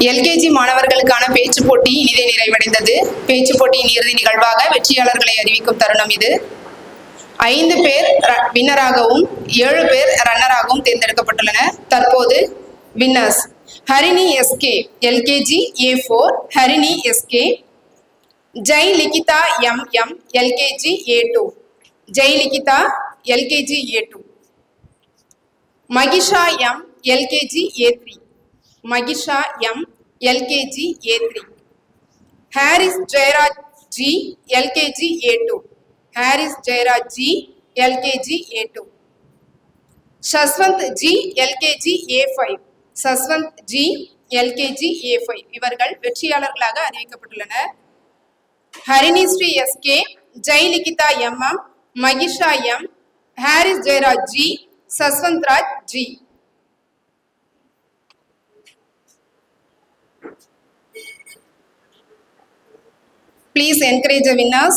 LKG மாணவர்களுக்கான பேச்சு போட்டி இனிதே நிறைவடைந்தது. பேச்சு போட்டியின் இறுதி நிகழ்வாக வெற்றியாளர்களை அறிவிக்கும் தருணம் இது. ஐந்து பேர் ர- வின்னராகவும் ஏழு பேர் ரன்னராகவும் தேர்ந்தெடுக்கப்பட்டுள்ளனர் தற்போது winners Harini SK LKG A four Harini SK Jai Likitha M M LKG A two Jai Likitha LKG A two Mahisha M LKG A three Mahisha M LKG A three Harris Jayaraj G LKG A two Harris Jayaraj G LKG A two Saswanth G LKG A five Saswanth G LKG A five இவர்கள் வெற்றியாளர்களாக அறிவிக்கப்பட்டுள்ளனர். Harini Sri SK Jayalikitha MM Mahisha M Harris Jayaraj G Saswanth Raj G Please encourage the winners.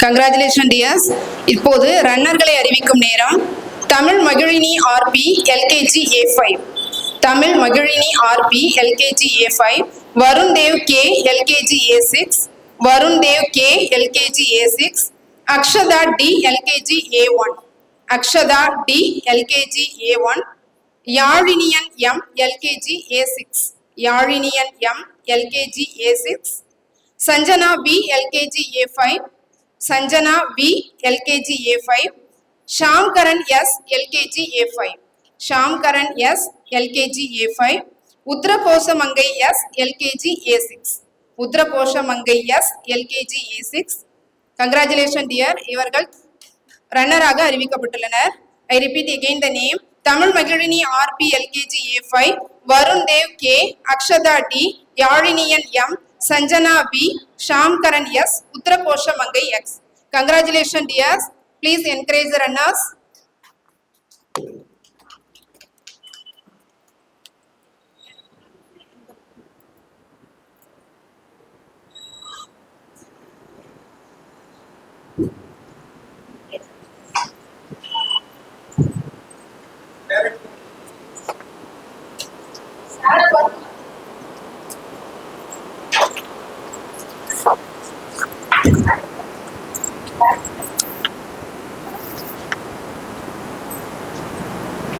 Congratulation dears இப்போது ரன்னர்களை அறிவிக்கும் நேரம். Tamil Magizhini RP LKG A five Tamil Magizhini RP LKG A five Varun Dev K LKG A six Varun Dev K LKG A six Akshata D LKG A one Akshata D LKG A one Yazhiniyan M LKG A six Yazhiniyan M LKG A six Sanjana P LKG A five Sanjana V LKG A five. Sham Karan S LKG A five. Sham Karan S LKG A five. Uttarakosamangai S LKG A six. Uttarakosamangai S LKG A six. Congratulation dear இவர்கள் ரன்னராக அறிவிக்கப்பட்டுள்ளனர். I repeat again the name Tamil Magizhini RP LKG A five. Varun Dev K Akshata D Yazhiniyan M Sanjana V Sham Karan S Uttarakosamangai X congratulation dears please encourage runners Sarah,